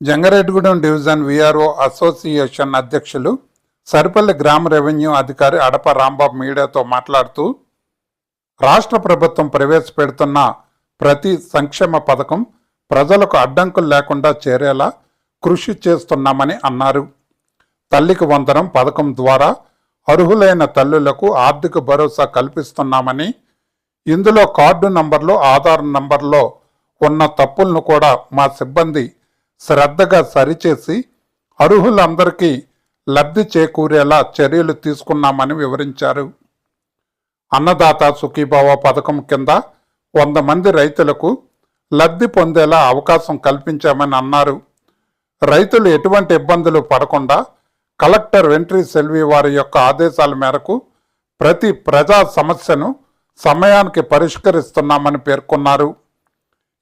Jangareddygudem division VRO association అధ్యక్షులు సరిపల్లి గ్రామ revenue అధికారి అడప రాంబాబు మీడియాతో మాట్లాడుతూ రాష్ట్ర ప్రభుత్వం ప్రవేశపెడుతున్న ప్రతి సంక్షేమ పథకం ప్రజలకు అడ్డంకులు లేకుండా చేరేలా కృషి చేస్తున్నామని అన్నారు. తల్లికి వందనం పథకం ద్వారా అర్హులైన తల్లులకు ఆర్థిక భరోసా కల్పిస్తున్నామని ఇందులో కార్డు నంబర్లు ఆధార్ నంబర్లో ఉన్న తప్పులను కూడా మా సిబ్బంది శ్రద్ధగా సరిచేసి అర్హులందరికీ లబ్ధి చేకూరేలా చర్యలు తీసుకున్నామని వివరించారు. అన్నదాత సుఖీభావ పథకం కింద వంద మంది రైతులకు లబ్ధి పొందేలా అవకాశం కల్పించామని అన్నారు. రైతులు ఎటువంటి ఇబ్బందులు పడకుండా కలెక్టర్ వెంట్రీ సెల్వి వారి యొక్క ఆదేశాల మేరకు ప్రతి ప్రజా సమస్యను సమయానికి పరిష్కరిస్తున్నామని పేర్కొన్నారు.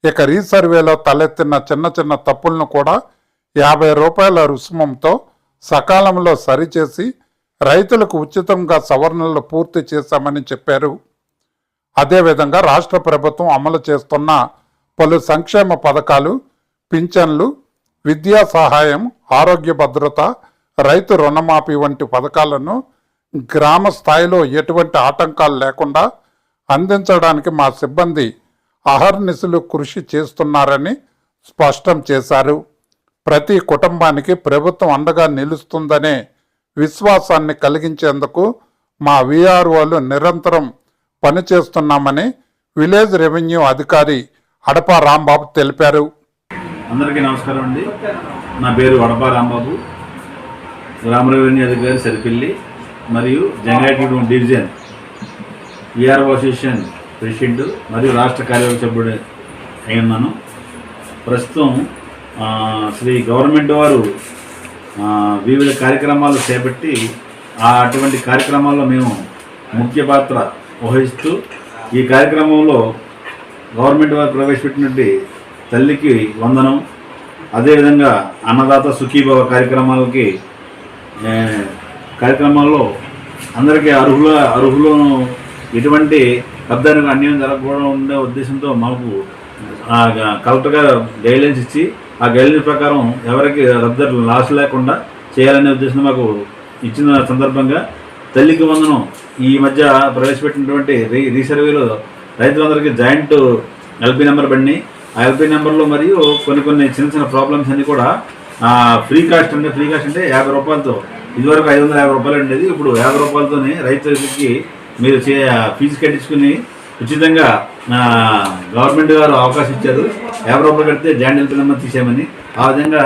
ఇక రీసర్వేలో తలెత్తిన చిన్న చిన్న తప్పులను కూడా యాభై రూపాయల రుసుమంతో సకాలంలో సరిచేసి రైతులకు ఉచితంగా సవరణలు పూర్తి చేశామని చెప్పారు. అదేవిధంగా రాష్ట్ర ప్రభుత్వం అమలు చేస్తున్న పలు సంక్షేమ పథకాలు పింఛన్లు విద్యా సహాయం ఆరోగ్య భద్రత రైతు రుణమాఫీ వంటి పథకాలను గ్రామ స్థాయిలో ఎటువంటి ఆటంకాలు లేకుండా అందించడానికి మా సిబ్బంది అహర్నిశలు కృషి చేస్తున్నారని స్పష్టం చేశారు. ప్రతి కుటుంబానికి ప్రభుత్వం అండగా నిలుస్తుందనే విశ్వాసాన్ని కలిగించేందుకు మా విఆర్ఓలు నిరంతరం పనిచేస్తున్నామని విలేజ్ రెవెన్యూ అధికారి అడప రాంబాబు తెలిపారు. అందరికీ నమస్కారం అండి. నా పేరు వడపా రాంబాబు. గ్రామ రెవెన్యూ అధికారి సరిపిల్లి మరియు Jangareddygudem division VRO association president మరియు రాష్ట్ర కార్యవర్గ సభ్యుడు అయి ఉన్నాను ప్రస్తుతం శ్రీ గవర్నమెంట్ వారు వివిధ కార్యక్రమాలు చేపట్టి ఆ అటువంటి కార్యక్రమాల్లో మేము ముఖ్య పాత్ర వహిస్తూ ఈ కార్యక్రమంలో గవర్నమెంట్ వారు ప్రవేశపెట్టినటువంటి తల్లికి వందనం. అదేవిధంగా అన్నదాత సుఖీభవ కార్యక్రమాలకి కార్యక్రమాల్లో అందరికీ అర్హుల అర్హులను ఎటువంటి పెద్దలకు అన్యాయం జరగకూడదు ఉండే ఉద్దేశంతో మాకు ఆ కలెక్టర్ గారు గైడ్లైన్స్ ఇచ్చి ఆ గైడ్లైన్స్ ప్రకారం ఎవరికి రద్దరు లాస్ లేకుండా చేయాలనే ఉద్దేశం మాకు ఇచ్చిన సందర్భంగా తల్లికి వందనం ఈ మధ్య ప్రవేశపెట్టినటువంటి రీ రీసర్వేలో రైతులందరికీ జాయింట్ ఎల్పీ నెంబర్ బండి ఆ ఎల్పీ నెంబర్లో మరియు కొన్ని కొన్ని చిన్న చిన్న ప్రాబ్లమ్స్ అన్నీ కూడా ఫ్రీ కాస్ట్ అంటే ఫ్రీ కాస్ట్ అంటే యాభై రూపాయలతో ఇదివరకు ఐదు వందల యాభై రూపాయలు ఉండేది. ఇప్పుడు యాభై రూపాయలతోనే రైతులకి మీరు చే ఫీజు కట్టించుకుని ఉచితంగా గవర్నమెంట్ గారు అవకాశం ఇచ్చారు. యాభై రూపాయలు కడితే జాయింట్ ఎల్పీ నెంబర్ తీసేయమని. ఆ విధంగా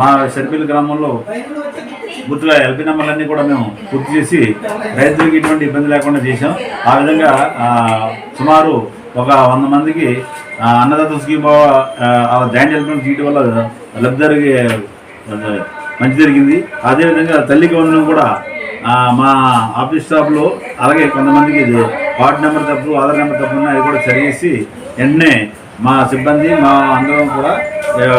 మా సర్పిల్ గ్రామంలో గుర్తుల ఎల్పీ నెంబర్లన్నీ కూడా మేము పూర్తి చేసి రైతులకు ఎటువంటి ఇబ్బంది లేకుండా చేసాం ఆ విధంగా సుమారు ఒక వంద మందికి అన్నదాత స్కీమ్ జాయింట్ ఎల్పీ తీయటం వల్ల లబ్ధి మంచి జరిగింది. అదేవిధంగా తల్లికి వందనం కూడా మా ఆఫీస్ స్టాఫ్లో అలాగే కొంతమందికి ఇది వార్డు నెంబర్ తప్పు ఆధార్ నెంబర్ తప్పు ఉన్నాయి అది కూడా సరిచేసి వెంటనే మా సిబ్బంది మా అందరం కూడా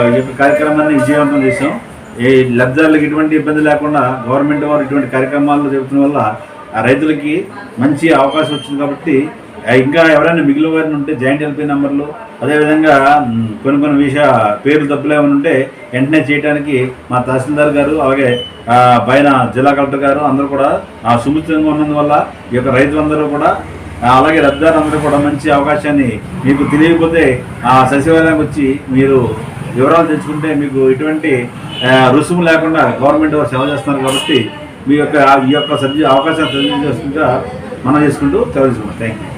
ఈ కార్యక్రమాన్ని విజయవంతం చేసాం ఈ లబ్ధిదారులకు ఎటువంటి ఇబ్బంది లేకుండా గవర్నమెంట్ వారు ఇటువంటి కార్యక్రమాలు జరుగుతున్న వల్ల రైతులకి మంచి అవకాశం వచ్చింది కాబట్టి ఇంకా ఎవరైనా మిగిలిన వారిని ఉంటే జాయింట్ ఎల్పీ నెంబర్లు అదేవిధంగా కొన్ని కొన్ని విషయ పేర్లు తప్పులు ఏమైనా ఉంటే వెంటనే చేయడానికి మా తహసీల్దార్ గారు అలాగే పైన జిల్లా కలెక్టర్ గారు అందరూ కూడా సుముచితంగా ఉన్నందువల్ల ఈ యొక్క రైతులందరూ కూడా అలాగే అలాగే లబ్ధిదారులందరూ కూడా మంచి అవకాశాన్ని మీకు తెలియకపోతే ఆ సచివాలయానికి వచ్చి మీరు వివరాలు తెచ్చుకుంటే మీకు ఎటువంటి రుసుము లేకుండా గవర్నమెంట్ వారు సేవ చేస్తున్నారు కాబట్టి మీ యొక్క ఈ యొక్క సబ్జెక్ట్ అవకాశాన్ని సద్వినియోగం మనం చేసుకుంటూ తెలుసుకుంటాం థ్యాంక్ యూ